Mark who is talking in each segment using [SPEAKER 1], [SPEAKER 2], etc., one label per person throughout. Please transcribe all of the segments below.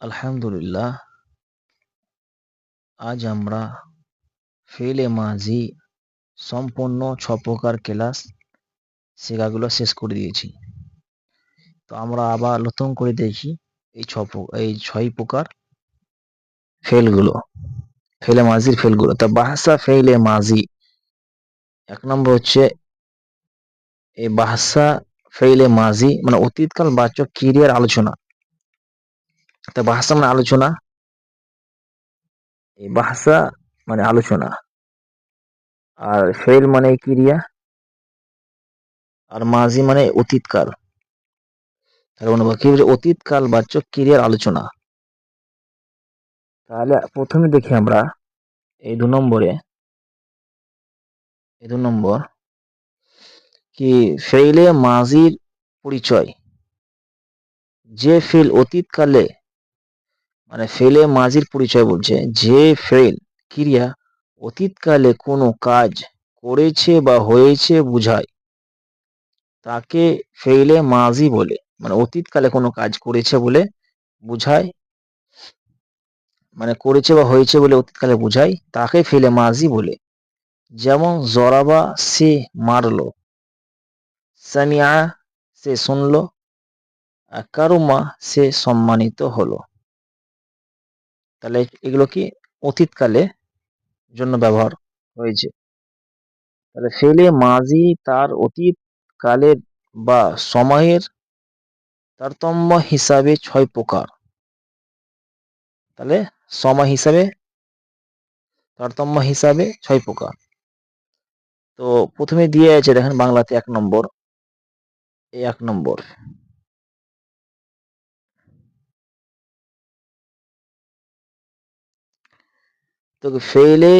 [SPEAKER 1] আলহামদুলিল্লাহ, আজ আমরা ফেলে মাঝি সম্পূর্ণ ছ প্রকার ক্লাস শেখাগুলো শেষ করে দিয়েছি। তো আমরা আবার নতুন করে দেখি এই ছ এই ছয় প্রকার ফেলগুলো, ফেলে মাঝির ফেলগুলো। তা বাহাসা ফেলে মাঝি এক নম্বর হচ্ছে এই বাহাসা ফেইলে মাঝি মানে অতীতকাল বাচক ক্রিয়ার আলোচনা। তা বাহাসা মানে আলোচনা? এই বাহাসা মানে আলোচনা। আর ফেল মানে ক্রিয়া? আর মাঝি মানে অতীতকাল। অতীতকাল বাচক ক্রিয়ার আলোচনা। তাহলে প্রথমে দেখি আমরা এই দু নম্বরে। এই দু নম্বর, কি ফেইলে মাজির পরিচয়? যে ফেল অতীতকালে মানে ফেলে মাজির পরিচয় বলছে, যে ফেল ক্রিয়া, অতীতকালে কোনো কাজ করেছে বা হয়েছে বুঝায়। তাকে ফেলে মাজি বলে মানে অতীতকালে কোনো কাজ করেছে বলে বুঝায় মানে করেছে বা হয়েছে বলে অতীতকালে বুঝায়, তাকে ফেলে মাজি বলে। যেমন জরাবা সে মারলো, সামিয়া সে শুনলো কারুমা সে সম্মানিত হলো। তাহলে এগুলো কি অতীতকালে জন্য ব্যবহার হয়েছে? তাহলে ফেলে মাঝি তার অতীত কালের বা সময়ের তারতম্য হিসাবে ছয় প্রকার। তাহলে সময় হিসাবে, তারতম্য হিসাবে ছয় প্রকার। তো প্রথমে দিয়ে আছে দেখেন বাংলাতে এক নম্বর এই এক নম্বর। তো ফেলে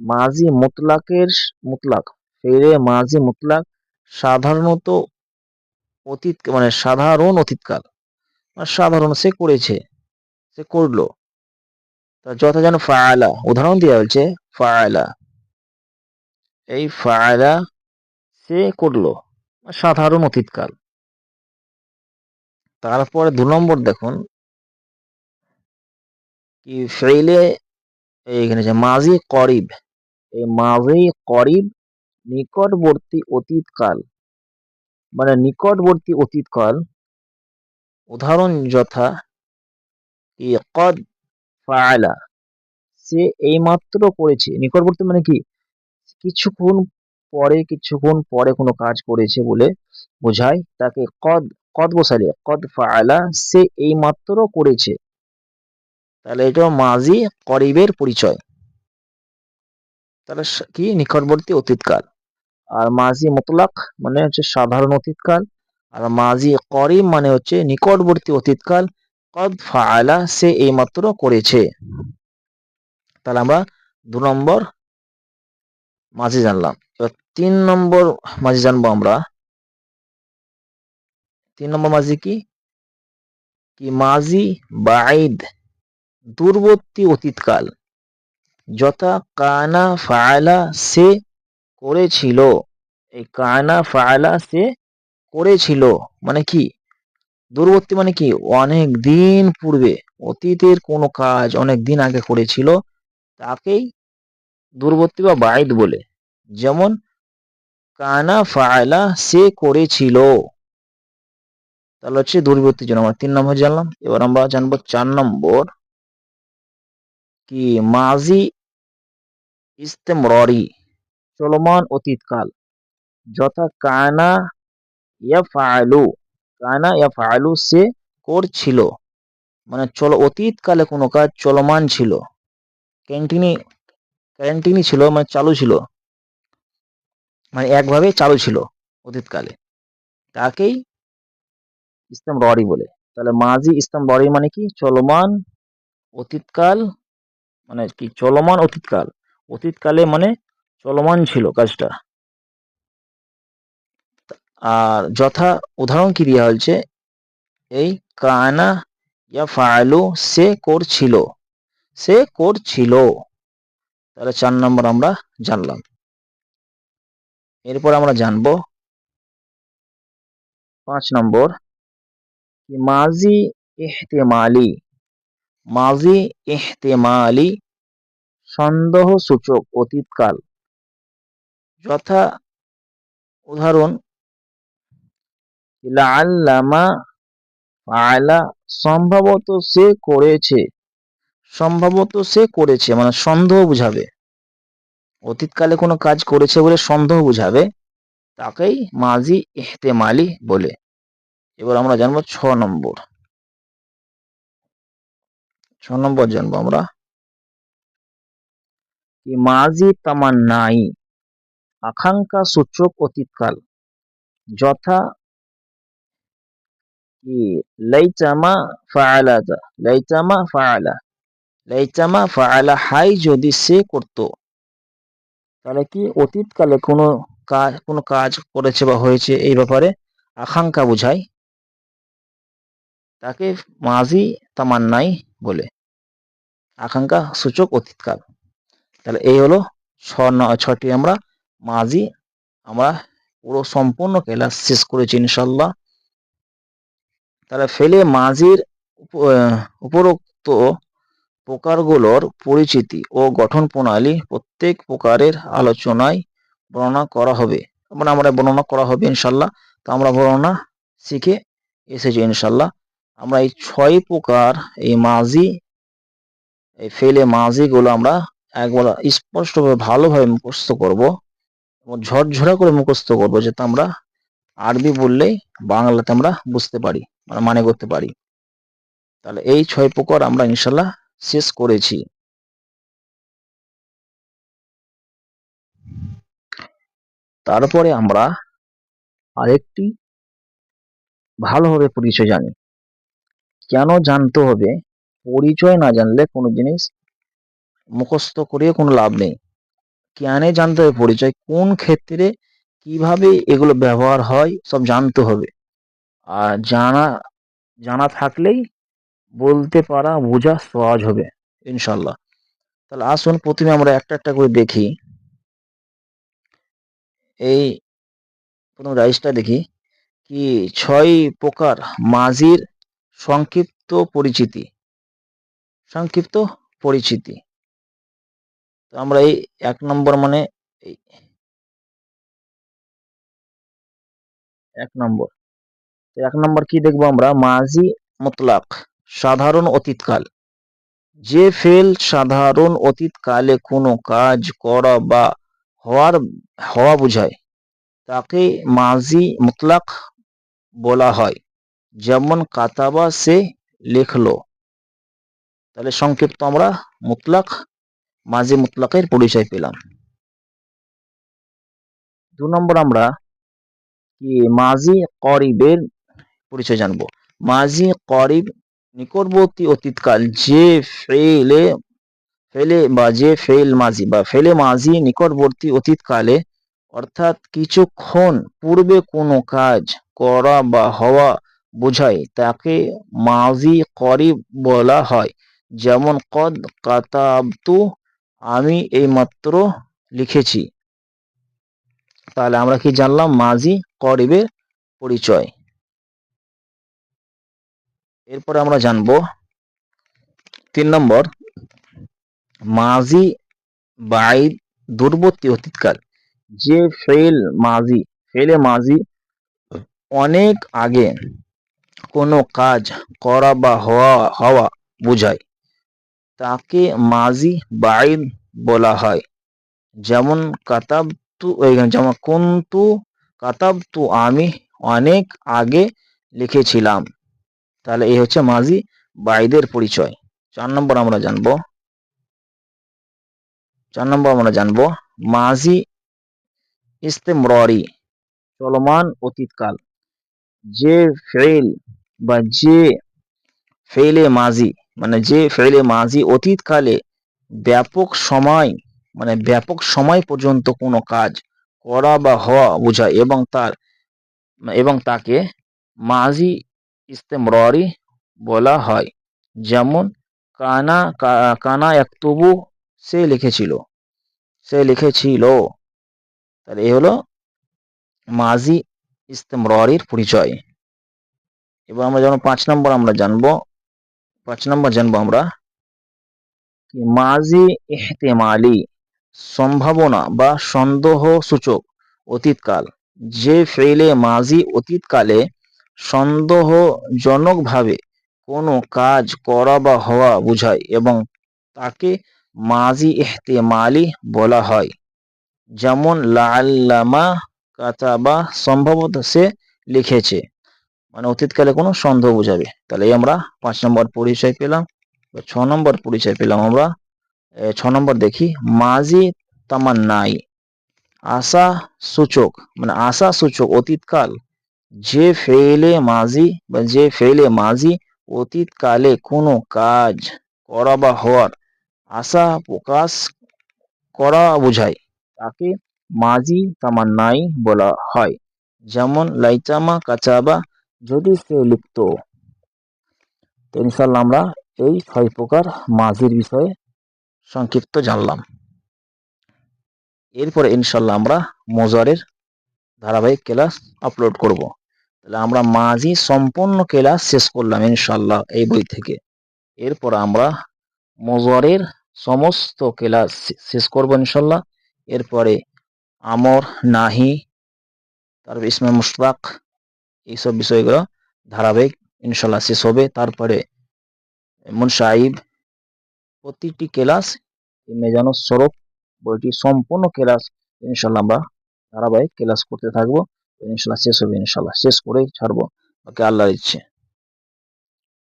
[SPEAKER 1] মাঝি মুতলাকের মুতলাক ফেলে মাঝি মুতলাক সাধারণত অতীত মানে সাধারণ অতীতকাল। মানে সাধারণ সে করেছে, সে করল। তা যথা যেন ফায়লা উদাহরণ দেওয়া হয়েছে ফায়লা এই ফায়লা সে করল, সাধারণ অতীতকাল। তারপরে দু নম্বর দেখুন, কি ফেলে এইখানে যে মাঝি করিব, এই মাঝি করিব নিকটবর্তী অতীতকাল মানে নিকটবর্তী অতীতকাল, উদাহরণ যথা কদ ফায়লা সে এইমাত্র করেছে, নিকটবর্তী মানে কি? কিছুক্ষণ পরে কিছুক্ষণ পরে কোনো কাজ করেছে বলে বোঝায় তাকে কদ কদ বসালে কদ ফায়লা সে এইমাত্র করেছে। তাহলে এটা মাঝি করিবের পরিচয়। তাহলে কি? নিকটবর্তী অতীতকাল। আর মাঝি মতলাক মানে হচ্ছে সাধারণ অতীতকাল। আর মাঝি করিম মানে হচ্ছে নিকটবর্তী অতীতকাল। কদ ফায়লা সে এইমাত্র করেছে। তাহলে আমরা দু নম্বর মাঝি জানলাম। এবার তিন নম্বর মাঝি জানব আমরা। তিন নম্বর মাঝি কি? কি মাঝি বাইদ দূরবর্তী অতীতকাল। যথা কানা ফায়লা সে করেছিল। এই কানা ফায়লা সে করেছিল। মানে কি? দূরবর্তী মানে কি? অনেক দিন পূর্বে অতীতের কোনো কাজ অনেক দিন আগে করেছিল। তাকেই দূরবর্তী বা বাইদ বলে। যেমন, কানা ফায়লা সে করেছিল। তাহলে হচ্ছে দূরবর্তী জন্য আমরা তিন নম্বর জানলাম। এবার আমরা জানব চার নম্বর কি মাজি ইস্তেমরি চলমান অতীতকাল। যথা কানা ইয়া ফায়ালু কানা ইয়া ফায়ালু সে করছিল। মানে চলো, অতীতকালে কোনো কাজ চলমান ছিল। ক্যান্টিনি ক্যান্টিনি ছিল মানে চালু ছিল। মানে একভাবে চালু ছিল অতীতকালে। তাকেই ইসলাম ররি বলে। তাহলে মাঝি ইসলাম ররি মানে কি? চলমান অতীতকাল মানে কি? চলমান অতীতকাল। অতীতকালে মানে চলমান ছিল কাজটা। আর যথা উদাহরণ কি দেওয়া হয়েছে? এই কানা ইয়া ফায়ালু সে করছিল। সে করছিল। তাহলে চার নম্বর আমরা জানলাম। এরপর আমরা জানব পাঁচ নম্বর মাজি ইহতেমালি মাজি ইহতেমালি সন্দেহ সূচক অতীতকাল। যথা উদাহরণ, লাআল্লামা ফাআলা সম্ভবত সে করেছে। সম্ভবত সে করেছে মানে সন্দেহ বুঝাবে। অতীতকালে কোনো কাজ করেছে বলে সন্দেহ বুঝাবে, তাকেই মাজি ইহতেমালি বলে। এবার আমরা জানব ছ নম্বর। ছ নম্বর জানব আমরা। মাজি তামান্নাই, আকাঙ্ক্ষা সূচক অতীতকাল, যথা কি লাইচামা ফাআলা লাইচামা ফাআলা। লাইচামা ফাআলা হাই যদি সে করত। তাহলে কি অতীতকালে কোনো কাজ কোনো কাজ করেছে বা হয়েছে এই ব্যাপারে আকাঙ্ক্ষা বোঝায় তাকে মাজি তামান্নাই বলে। আকাঙ্ক্ষা সূচক অতীতকাল। তাহলে এই হলো ছ ছটি আমরা মাজি, আমরা পুরো সম্পূর্ণ ক্লাস শেষ করেছি ইনশাল্লাহ তাহলে ফেলে মাজির উপরোক্ত প্রকারগুলোর পরিচিতি ও গঠন প্রণালী প্রত্যেক প্রকারের আলোচনায় বর্ণনা করা হবে। মানে আমরা বর্ণনা করা হবে ইনশাল্লাহ তো আমরা বর্ণনা শিখে এসেছি ইনশাল্লাহ আমরা এই ছয় প্রকার এই মাঝি, এই ফেলে মাঝিগুলো আমরা একবার স্পষ্টভাবে ভালোভাবে মুখস্থ করব এবং ঝরঝরা করে মুখস্থ করব যাতে আমরা আরবি বললেই বাংলাতে আমরা বুঝতে পারি মানে মানে করতে পারি। তাহলে এই ছয় প্রকার আমরা ইনশাল্লাহ শেষ করেছি। তারপরে আমরা আরেকটি ভালোভাবে পরিচয় জানি। কেন জানতে হবে? পরিচয় না জানলে কোনো জিনিস মুখস্থ করিয়ে কোনো লাভ নেই। কেন জানতে হবে পরিচয়? কোন ক্ষেত্রে কীভাবে এগুলো ব্যবহার হয়? সব জানতে হবে। আর জানা জানা থাকলেই বলতে পারা বোঝা সহজ হবে ইনশাল্লাহ তাহলে আসুন, প্রথমে আমরা একটা একটা করে দেখি। এই প্রথম রাইসটা দেখি। কি, ছয় প্রকার মাঝির সংক্ষিপ্ত পরিচিতি। সংক্ষিপ্ত পরিচিতি। তো আমরা এই এক নম্বর মানে এই এক নম্বর। এক নম্বর কি দেখব আমরা? মাঝি মুতলাক। সাধারণ অতীতকাল। যে ফেল সাধারণ অতীতকালে কোনো কাজ, করা বা হওয়ার, হওয়া বোঝায়, তাকে মাঝি মুতলাক বলা হয়। যেমন কাতাবা সে লিখলো। তাহলে সংক্ষিপ্ত আমরা মুতলাক মাঝি মুতলাকের পরিচয় পেলাম। দু নম্বর আমরা কি মাঝি করিবের পরিচয় জানব। মাঝি করিব নিকটবর্তী অতীতকাল যে ফেলে ফেলে বা যে ফেল মাঝি বা ফেলে মাঝি নিকটবর্তী অতীতকালে, অর্থাৎ কিছুক্ষণ পূর্বে কোনো কাজ করা বা হওয়া বোঝায়, তাকে মাঝি করিব বলা হয়। যেমন, কদ কাতাবতু, আমি এইমাত্র লিখেছি। তাহলে আমরা কি জানলাম? মাঝি করিবের পরিচয়। এরপরে আমরা জানব তিন নম্বর, মাঝি বাইদ দূরবর্তী অতীতকাল। যে ফেল মাঝি ফেলে মাঝি অনেক আগে কোনো কাজ করা বা হওয়া হওয়া বোঝায়। তাকে মাঝি বাইদ বলা হয়। যেমন কাতাব কাতাবতু যেমন, কুন্তু, কাতাবতু আমি অনেক আগে লিখেছিলাম। তাহলে এই হচ্ছে মাঝি বাইদের পরিচয়। চার নম্বর আমরা জানব। চার নম্বর আমরা জানব, মাঝি ইস্তেমরি চলমান অতীতকাল। যে ফেল বা যে ফেলে মাঝি মানে যে ফেলে মাঝি অতীতকালে ব্যাপক সময় মানে ব্যাপক সময় পর্যন্ত কোনো কাজ করা বা হওয়া বোঝায় এবং তার, এবং তাকে মাঝি ইস্তেমরি বলা হয়। যেমন কানা কানা একতবু সে লিখেছিল। সে লিখেছিল। তাহলে এ হলো মাজি ইস্তেমরারির পরিচয়। এবার আমরা যেমন পাঁচ নম্বর আমরা জানব। পাঁচ নম্বর জানব আমরা মাজি ইহতেমালি সম্ভাবনা বা সন্দেহ সূচক অতীতকাল। যে ফেলে মাজি অতীতকালে সন্দেহজনকভাবে কোনো কাজ করা বা হওয়া বোঝায় এবং তাকে মাজি ইহতেমালি বলা হয়। যেমন লাল্লামা কাতাবা সম্ভবত সে লিখেছে। মানে অতীতকালে কোনো সন্দেহ বোঝাবে। তাহলে আমরা পাঁচ নম্বর পরিচয় পেলাম ছ নম্বর পরিচয় পেলাম আমরা। ছ নম্বর দেখি মাজি তামান্নাই, আশা সূচক মানে আশা সূচক, অতীতকাল যে ফেলে মাজি বা যে ফেলে মাজি অতীতকালে কোনো কাজ করা বা হওয়ার আশা প্রকাশ করা বোঝায়। তাকে মাজি তামান্নাই বলা হয়। যেমন, লাইচামা, কাচাবা, যদি সে লিপ্ত। তো ইনশাল্লাহ আমরা এই ছয় প্রকার মাঝির বিষয়ে সংক্ষিপ্ত জানলাম। এরপরে ইনশাল্লাহ আমরা মজারের ধারাবাহিক ক্লাস আপলোড করব। তাহলে আমরা মাঝি সম্পূর্ণ ক্লাস শেষ করলাম ইনশাল্লাহ এই বই থেকে। এরপর আমরা মজারের সমস্ত ক্লাস শেষ করব ইনশাল্লাহ এরপরে আমর, নাহি, তারপর ইসমে মুশতাক এইসব বিষয়গুলো ধারাবাহিক ইনশাল্লাহ শেষ হবে। তারপরে মুনসাইব প্রতিটি ক্লাস মেজানো সরফ বইটি সম্পূর্ণ ক্লাস ইনশাল্লাহ আমরা ধারাবাহিক ক্লাস করতে থাকব। ইনশাল্লাহ শেষ হবে, ইনশাল্লাহ। শেষ করেই ছাড়বো, ওকে আল্লাহর ইচ্ছে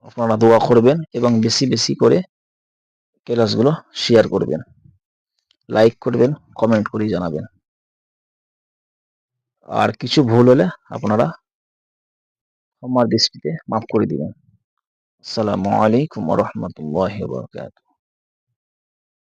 [SPEAKER 1] আপনারা দোয়া করবেন এবং বেশি বেশি করে ক্লাসগুলো শেয়ার করবেন। লাইক করবেন কমেন্ট করে জানাবেন। আর কিছু ভুল হলে আপনারা ক্ষমার দৃষ্টিতে মাফ করে দিবেন। আসসালামু আলাইকুম রহমতুল্লাহ বরকাত